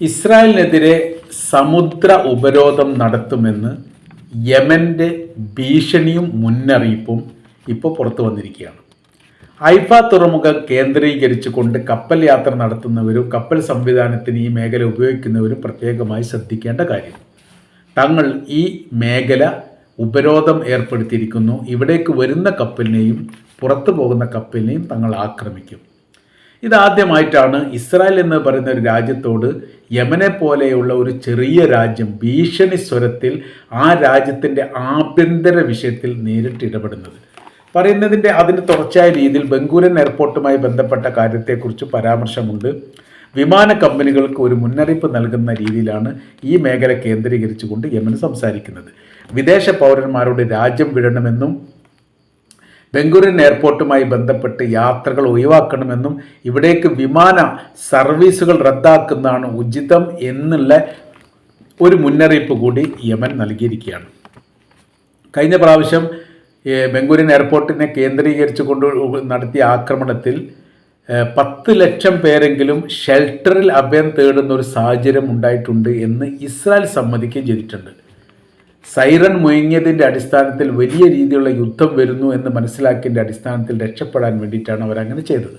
ഇസ്രായേലിനെതിരെ സമുദ്ര ഉപരോധം നടത്തുമെന്ന് യമന്റെ ഭീഷണിയും മുന്നറിയിപ്പും ഇപ്പോൾ പുറത്തു വന്നിരിക്കുകയാണ്. ഐഫ തുറമുഖം കേന്ദ്രീകരിച്ചുകൊണ്ട് കപ്പൽ യാത്ര നടത്തുന്നവരും കപ്പൽ സംവിധാനത്തിന് ഈ മേഖല ഉപയോഗിക്കുന്നവരും പ്രത്യേകമായി ശ്രദ്ധിക്കേണ്ട കാര്യം. തങ്ങൾ ഈ മേഖല ഉപരോധം ഏർപ്പെടുത്തിയിരിക്കുന്നു. ഇവിടേക്ക് വരുന്ന കപ്പലിനെയും പുറത്തു പോകുന്ന കപ്പലിനെയും തങ്ങൾ ആക്രമിക്കും. ഇതാദ്യമായിട്ടാണ് ഇസ്രായേൽ എന്ന് പറയുന്ന ഒരു രാജ്യത്തോട് യമനെ പോലെയുള്ള ഒരു ചെറിയ രാജ്യം ഭീഷണി സ്വരത്തിൽ ആ രാജ്യത്തിന്റെ ആഭ്യന്തര വിഷയത്തിൽ നേരിട്ട് ഇടപെടുന്നത്. പറയുന്നതിന്റെ അതിന് തുടർച്ചയായ രീതിയിൽ ബംഗൂരൻ എയർപോർട്ടുമായി ബന്ധപ്പെട്ട കാര്യത്തെക്കുറിച്ച് പരാമർശമുണ്ട്. വിമാന കമ്പനികൾക്ക് ഒരു മുന്നറിയിപ്പ് നൽകുന്ന രീതിയിലാണ് ഈ മേഖല കേന്ദ്രീകരിച്ചുകൊണ്ട് യമൻ സംസാരിക്കുന്നത്. വിദേശ പൗരന്മാരോട് രാജ്യം വിടണമെന്നും ബംഗൂരിൻ എയർപോർട്ടുമായി ബന്ധപ്പെട്ട് യാത്രകൾ ഒഴിവാക്കണമെന്നും ഇവിടേക്ക് വിമാന സർവീസുകൾ റദ്ദാക്കുന്നതാണ് ഉചിതം എന്നുള്ള ഒരു മുന്നറിയിപ്പ് കൂടി യമൻ നൽകിയിരിക്കുകയാണ്. കഴിഞ്ഞ പ്രാവശ്യം ബംഗൂരിൻ എയർപോർട്ടിനെ കേന്ദ്രീകരിച്ചു കൊണ്ട് നടത്തിയ ആക്രമണത്തിൽ പത്ത് ലക്ഷം പേരെങ്കിലും ഷെൽട്ടറിൽ അഭയം തേടുന്ന ഒരു സാഹചര്യം ഉണ്ടായിട്ടുണ്ട് എന്ന് ഇസ്രായേൽ സമ്മതിക്കുകയും ചെയ്തിട്ടുണ്ട്. സൈറൺ മുയങ്ങിയതിന്റെ അടിസ്ഥാനത്തിൽ വലിയ രീതിയിലുള്ള യുദ്ധം വരുന്നു എന്ന് മനസ്സിലാക്കിയതിന്റെ അടിസ്ഥാനത്തിൽ രക്ഷപ്പെടാൻ വേണ്ടിയിട്ടാണ് അവരങ്ങനെ ചെയ്തത്.